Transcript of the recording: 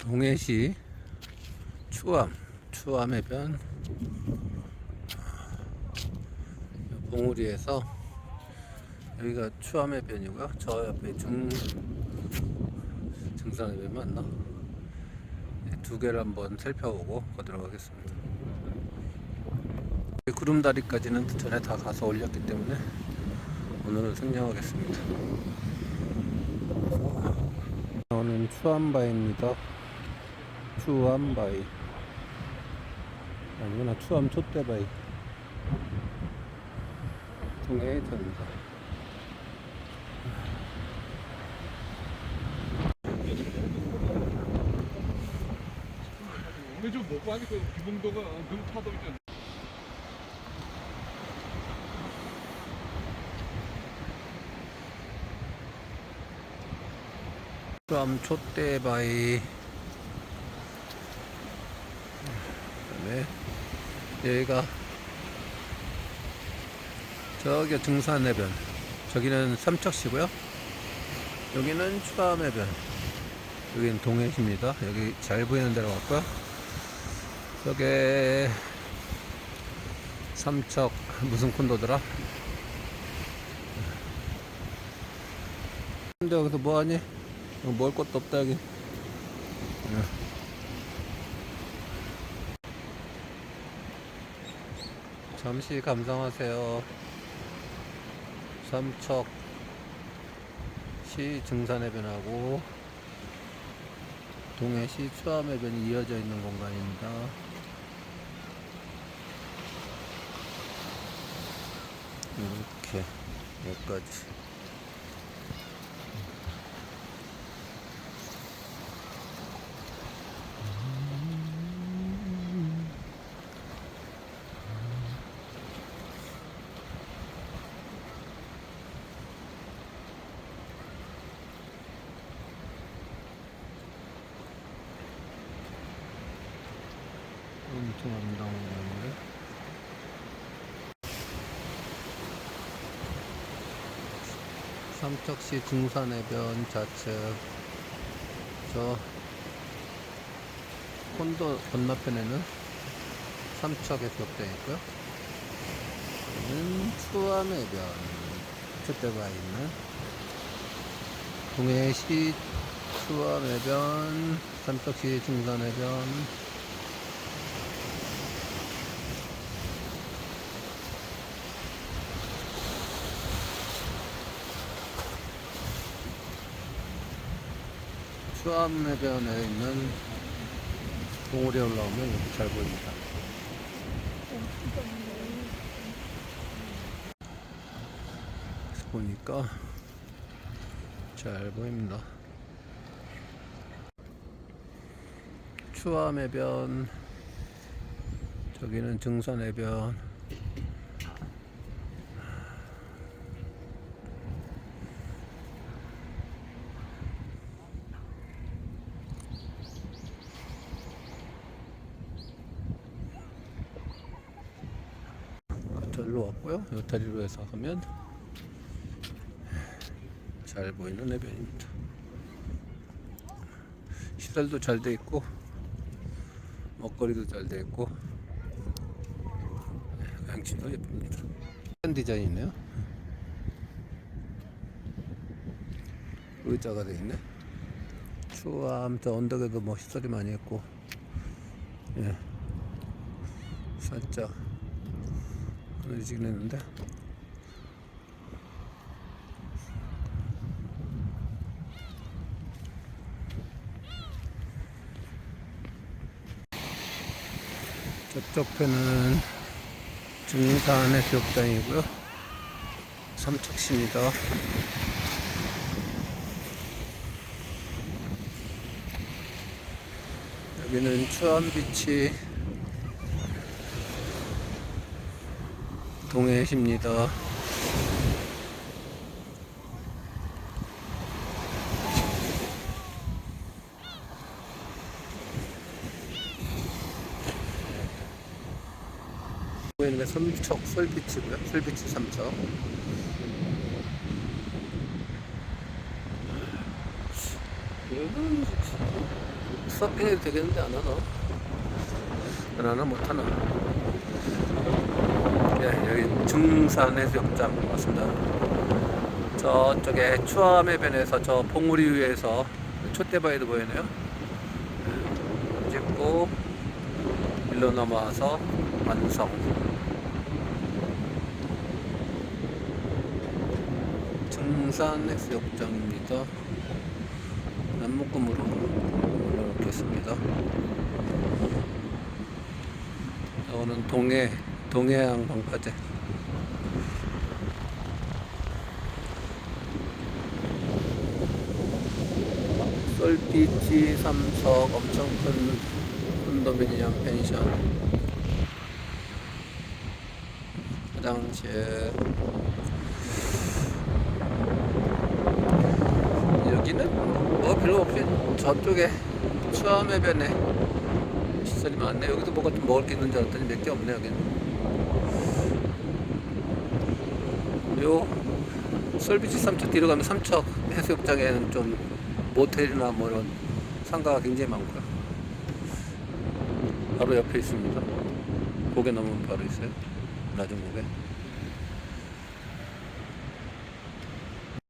동해시 추암 추암해변 봉우리에서 여기가 추암해변이고요 저 옆에 중 증산해변 맞나? 네, 두 개를 한번 살펴보고 가도록 하겠습니다 구름다리까지는 전에 다 가서 올렸기 때문에 오늘은 생략하겠습니다 오는 추암바위입니다. 추암바위. 아니구나, 추암 촛대바위. 동해 전사. 오늘 좀 먹고 하니까 기봉도가 너무 파도 있잖아. 추암 촛대바위. 그다음에 여기가 저기 등산해변. 저기는 삼척시고요. 여기는 추암해변. 여기는 동해시입니다. 여기 잘 보이는 데로 갔고요. 저게 삼척 무슨 콘도더라? 근데 여기서 뭐하니? 먹을 것도 없다 여기. 잠시 감상하세요. 삼척 시 증산해변하고 동해시 추암해변이 이어져 있는 공간입니다. 이렇게 여기까지. 엄청 아름다운 공간인데. 삼척시 중산해변 좌측 저 콘도 건너편에는 삼척 해수욕장 있고요. 여기는 추암해변 저때가 있는 동해시 추암해변 삼척시 중산해변 수암해변에 있는 봉우리에 올라오면 이렇게 잘 보입니다. 보니까 잘 보입니다. 추암해변 저기는 증산해변 절로 왔고요. 이 다리로 해서 가면 잘 보이는 해변입니다. 시설도 잘 돼 있고 먹거리도 잘 돼 있고 양치도 예쁩니다. 이런 디자인이네요. 의자가 돼 있네. 추암 저 언덕에도 뭐 시설이 많이 있고 예 살짝 하늘지긴 했는데. 저쪽 편은 증산 해수욕장이고요. 삼척시입니다. 여기는 추암비치 동해시입니다. 보이는 게 삼척 솔비치고요. 솔비치 삼척. 얘는 서핑해도 되겠는데 안 하나? 안 하나 못 하나? 예, 여기 중산 해수욕장 왔습니다. 저쪽에 추암 해변에서 저 봉우리 위에서 촛대바위도 보이네요. 예, 찍고 일로 넘어와서 완성. 중산 해수욕장입니다. 남목금으로 올라놓겠습니다. 이거는 동해, 동해안 방파제. 썰비치 삼석 엄청 큰 컨도미니엄 펜션. 화장실. 여기는 뭐 별로 없이 저쪽에 수암해변에 시설이 많네 여기도 뭐가 좀 먹을 게 있는 줄 알았더니 몇 개 없네 여기는 요 솔비치 삼척 뒤로 가면 삼척 해수욕장에는 좀 모텔이나 뭐 이런 상가가 굉장히 많고요. 바로 옆에 있습니다. 고개 넘으면 바로 있어요. 낮은 고개